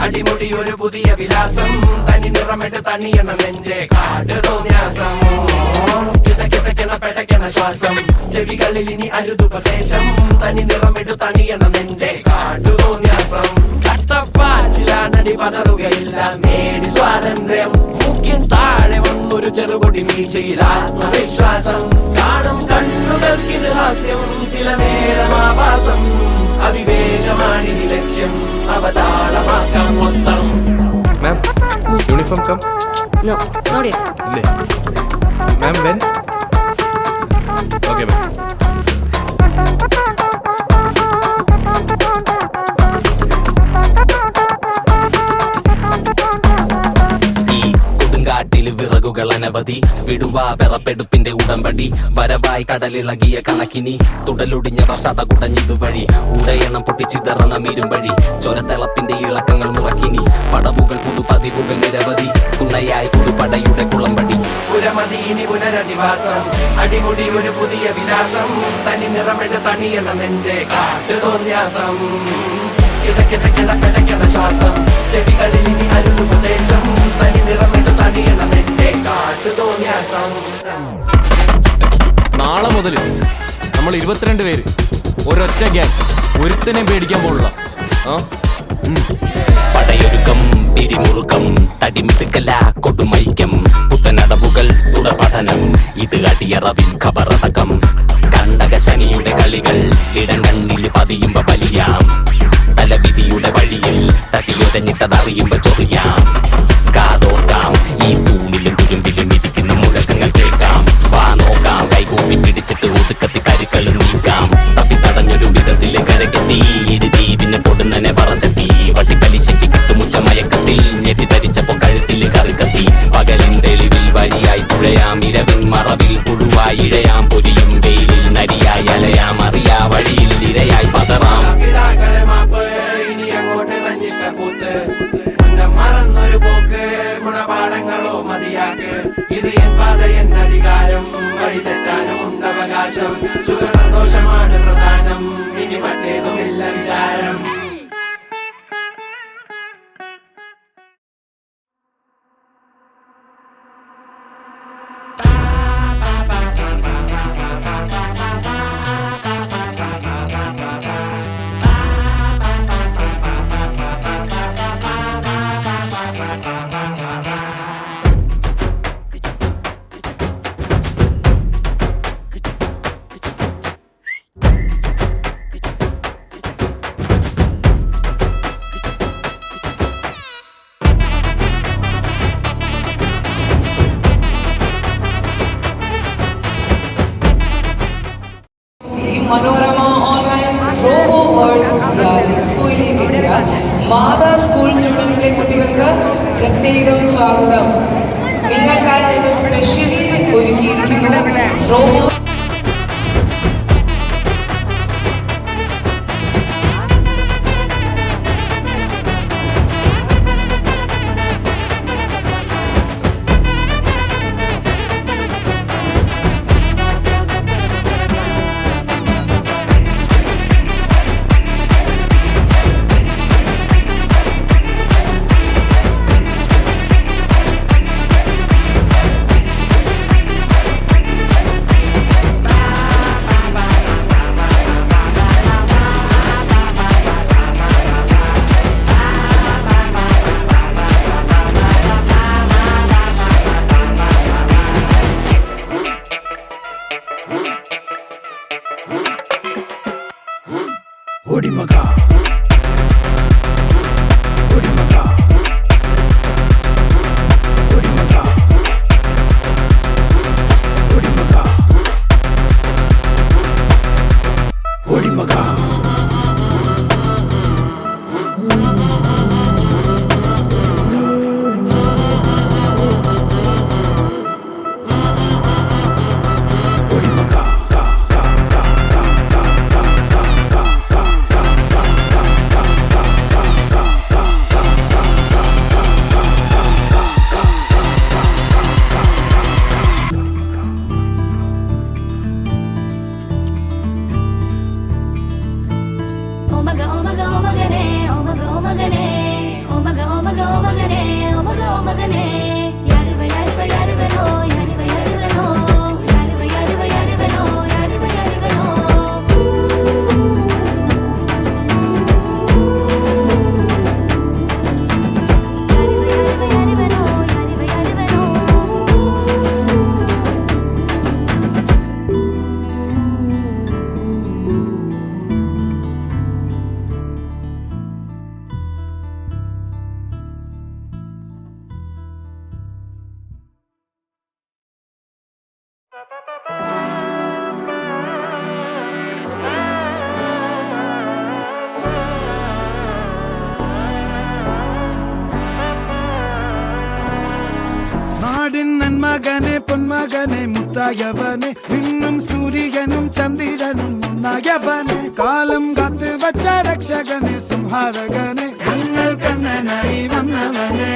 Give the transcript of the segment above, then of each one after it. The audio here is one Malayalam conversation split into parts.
അടിമുടി ഒരു പുതിയ വിലാസം. തനി നിറമിട്ട് തണിയണ നെഞ്ചെ കാട് തോന്യാസം ശ്വാസം. ചെവികളിൽ ഇനി അരുതുപദേശം. തനി നിറമിട്ട് തണിയണ നെഞ്ചെ കാട് തോന്യാസം കട്ടപ്പാച്ചിലാണടി പതറുകയില്ല. നേടി സ്വാതന്ത്ര്യം. മുഖ്യം താഴെ വന്നൊരു ചെറുപൊടി മീശയിൽ ആത്മവിശ്വാസം. കാണും കണ്ണുകൾക്കിത് ഹാസ്യം ചില നേരം അവതാളമാക്കാം മൊത്തം മാം യൂണിഫോം കം നോ നോടി ഇല്ലേ മാം വെൻ ഓക്കെ മാം വിറകുകൾ അനവധി വിടുവാ വിറപ്പെടുപ്പിന്റെ ഉടമ്പടി. വരവായി കടലിളകിയ കണക്കിനി. തുടലൊടിഞ്ഞവർ സടകുടഞ്ഞിതുവഴി ഉടയണം പൊട്ടിച്ചിതറണം ഇരുമ്പഴി. ചൊരത്തിളപ്പിന്റെ ഇളക്കങ്ങൾ മുറക്കിനി. പടവുകൾ പുതുപതിവുകൾ നിരവധി. തുണയായി പുതുപടയുടെ കുളമ്പടി. പുരമതി ഇനി പുനരധിവാസം. അടിമുടി ഒരു പുതിയ വിലാസം. തനി നിറമിട്ട് തണിയണ നെഞ്ചേ കാട്ടുതോന്യാസം തോന്യാസം. കിതക്കിതക്കണ പെടക്കണ ശ്വാസം. ചെവികളിൽ ഇനി അരുളുപദേശം തനി നിറമിട്ട് തണിയണ നാളെ മുതൽ നമ്മൾ ഇരുപത്തിരണ്ട് പേര് ഒരൊറ്റ ഗ്യാങ് ഒരുത്തനെ പേടിക്കാൻ പോലുള്ള പടയൊരുക്കം പിരിമുറുക്കം തടിമിടുക്കല കൊടുമൈക്കം പുത്തനടവുകൾ തുടർപഠനം ഇത് അടിയറവിൻ ഖബറടക്കം. കണ്ടക ശനിയുടെ കളികൾ ഇടം കണ്ണിൽ പതിയുമ്പോ വലിയാം. തലവിധിയുടെ വഴിയിൽ തടിയൊരഞ്ഞിട്ടതറിയുമ്പോ ചൊറിയാം. അങ്ങോട്ട് തന്നിട്ട കൂത്ത് മുന്നം മറന്നൊരു പോക്ക് ഗുണപാഠങ്ങളോ മതിയാക്ക്. ഇത് എൻ പാത എൻ അധികാരം വഴി തെറ്റാനും ഉണ്ടവകാശം. സുഖ സന്തോഷമാണ് പ്രധാനം. ഇനി മറ്റേതുമില്ല വിചാരം. കുട്ടികൾക്ക് പ്രത്യേകം സ്വാഗതം. നിങ്ങൾക്കായി ഞങ്ങൾ സ്പെഷ്യലി ഒരുക്കിയിരിക്കുന്നു. than any. மகனே பொன்மகனே முத்தாயவனே இன்னும் சூரியனும் சந்திரனும் முன்னாயவனே. காலம் காத்து வச்ச ரக்ஷகனே சிம்ஹாரகனே கண்ணல் கண்ணனாய் வந்தவனே.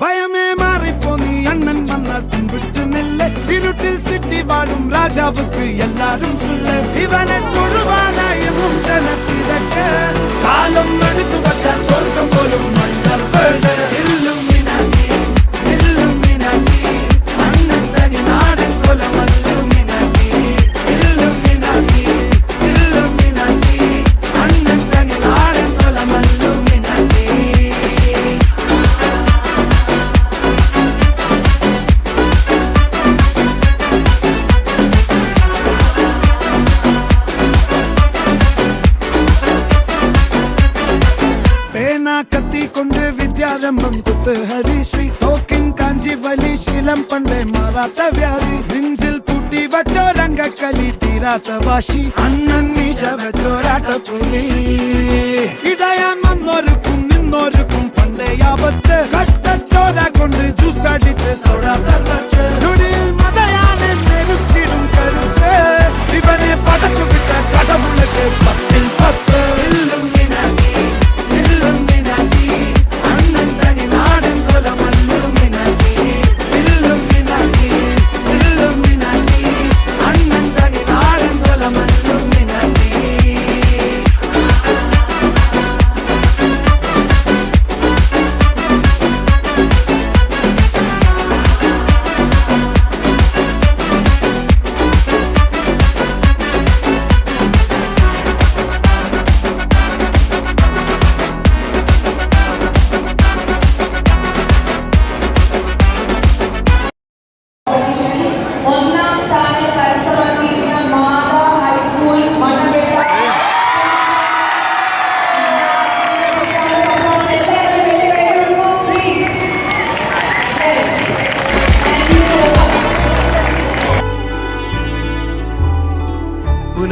பயமே மாறிப்போ நீ அண்ணன் வந்தால் தும்பிட்டு நில்ல இருட்டில் சிட்டி வாழும் ராஜாவுக்கு எல்லாரும் சொல்ல இவனை தொழுவானாயும் ஜனத்திறக்க காலம் எடுத்து வச்சால் சொர்க்கம் போலும் மன்னர் இல்லு கத்தி கொண்டு வித்யாரம்பம் குத்து. ஹரிஸ்ரீ தோக்கின் காஞ்சி வலி சீலம் பண்டை மாறாத்த வியாதி. நெஞ்சில் பூட்டி வச்சோ ரங்க கலி தீராத்த வாஷி அண்ணன் மீச வச்சோராட்ட புலி இடையான் வந்தோருக்கும் நின்னோருக்கும் பண்டைய ஆபத்து கட்டச்சோரா கொண்டு ஜூஸ் அடிச்சு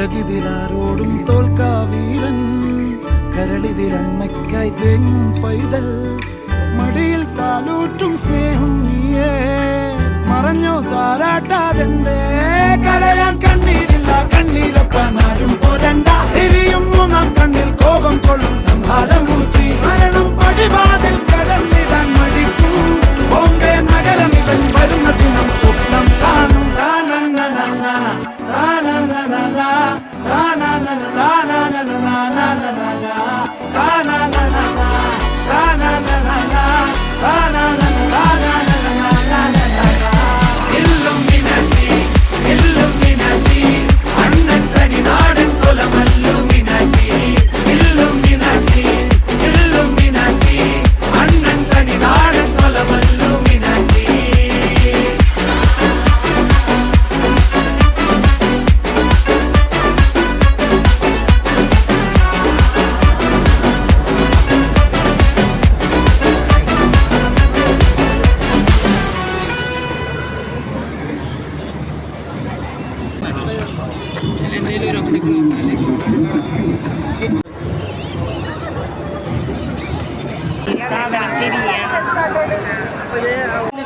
ഉലകിതിലാരോടും തോൽക്കാവീരൻ. കരളിതിലമ്മയ്ക്കായി തേങ്ങും പൈതൽ. മടിയിൽ പാലൂട്ടും സ്നേഹം നീയേ. മറഞ്ഞോ താരാട്ടാതെന്തേ. കരയാൻ കണ്ണീരില്ല കണ്ണീരപ്പനാരും പോരണ്ട. എരിയും മൂന്നാം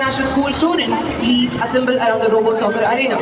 International School students, please assemble around the Robo Soccer Arena.